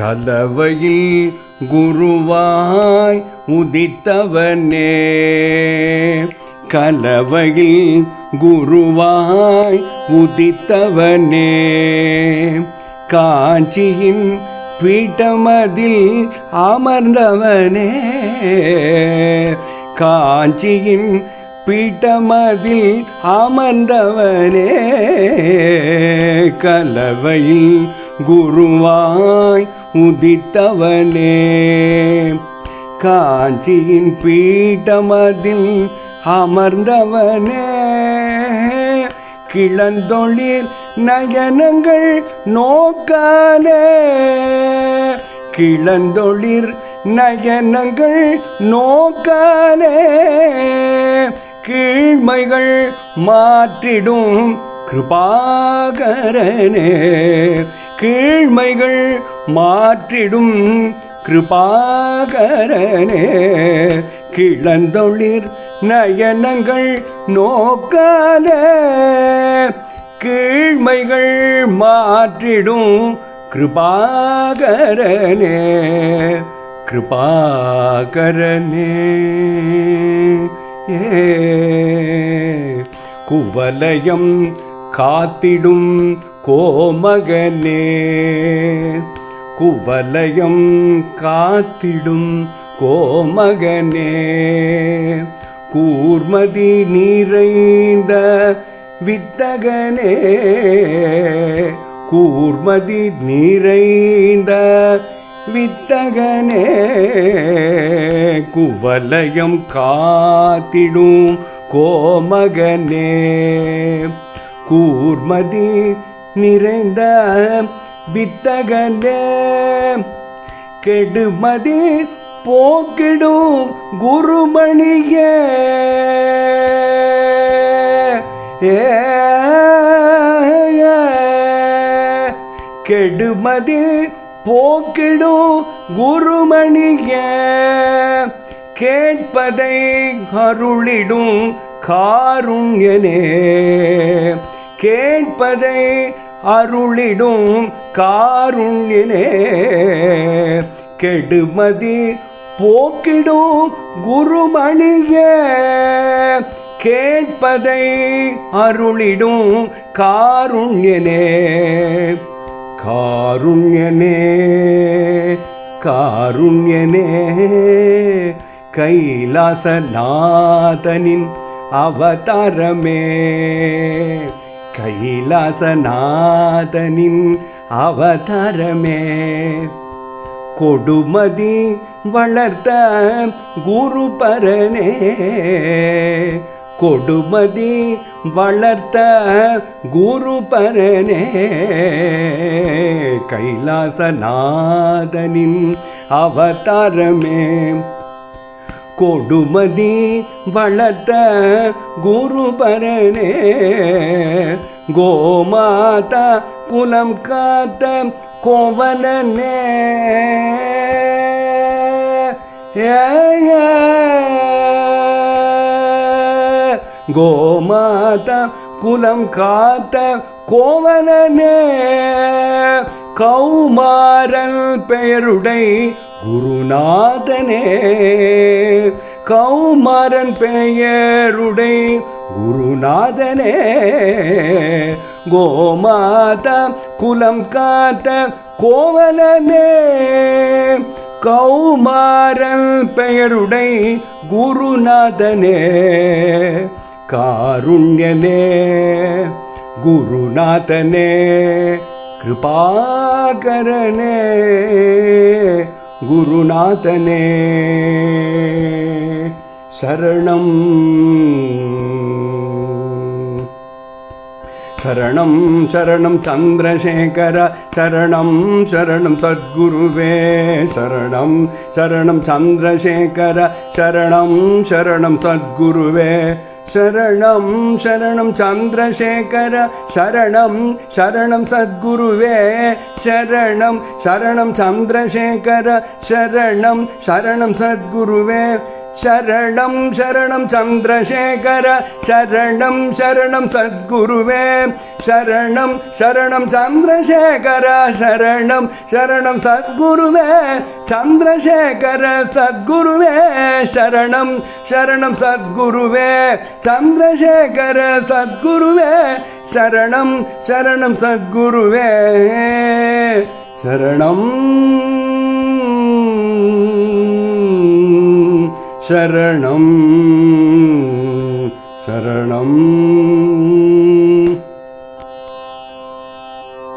கலவையில் குருவாய் உதித்தவனே. கலவையில் குருவாய் உதித்தவனே. காஞ்சியின் பீட்டமதில் அமர்ந்தவனே. காஞ்சியின் பீட்டமதில் அமர்ந்தவனே. கலவையில் குருவாய் உதித்தவனே. காஞ்சியின் பீட்டமதில் அமர்ந்தவனே. கிளந்தொழில் நயனங்கள் நோக்காலே கிளந்தொழிர் நயனங்கள் நோக்காலே கீழ்மைகள் மாற்றிடும் கிருபாகரனே. கீழ்மைகள் மாற்றிடும் கிருபாகரனே. கிளந்தொழிர் நயனங்கள் நோக்காலே. கீழ்மைகள் மாற்றிடும் கிருபாகரனே. கிருபாகரனே. ஏ. குவலயம் காத்திடும் கோமகனே குவலயம் காத்திடும் கோமகனே கூர்மதி நிறைந்த வித்தகனே கூர்மதி நிறைந்த வித்தகனே குவலயம் காத்திடும் கோமகனே கூர்மதி நிறைந்த வித்தகனே. கெடுமதி போக்கிடும் குருமணியே. ஏ கெடுமதி போக்கிடும் குருமணியே. கேட்பதை அருளிடும் காருண்யனே. கேட்பதை அருளிடும் காருண்ணிலே கெடுமதி போக்கிடும் குருமணியே. கேட்பதை அருளிடும் காருண்யனே. காருண்யனே காருண்யனே. கைலாசநாதனின் அவதாரமே. கைலாசநாதனின் அவதாரமே. கொடுமதி வளர்த்த குருபரனே. கொடுமதி வளர்த்த குருபரனே. கைலாசநாதனின் அவதாரமே. கொடுமதி வளர்த்த குருபரனே கோமாதா குலம் காத்த கோவலனே. கோமாதா குலம் காத்த கோவலனே. கௌமாரல் பெயருடை குருநாதனே. கௌமாரன் பெயருடை குருநாதனே. கோமாதா குலம் காத்த கோவலனே. கௌமாரன் பெயருடை குருநாதனே. காருண்யனே குருநாதனே. கிருபாகரனே குருநாதனே சரணம். சரணம் சரணம் சந்திரசேகர சரணம் சரணம் சத்குருவே சரணம் சரணம் சந்திரசேகர சரணம் சரணம் சத்குருவே சரணம் சரணம் சந்திரசேகர சரணம் சரணம் சத்குருவே சரணம் சரணம் சந்திரசேகர சரணம் சரணம் சத்குருவே. சரணம் சரணம் சந்திரசேகர சரணம் சரணம் சத்குருவே. சரணம் சரணம் சந்திரசேகர சரணம் சரணம் சத்குருவே. சந்திரசேகர சத்குருவே. சரணம் சரணம் சத்குருவே. சந்திரசேகர சத்குருவே. சரணம் சரணம் சத்குருவே. சரணம் சரணம்.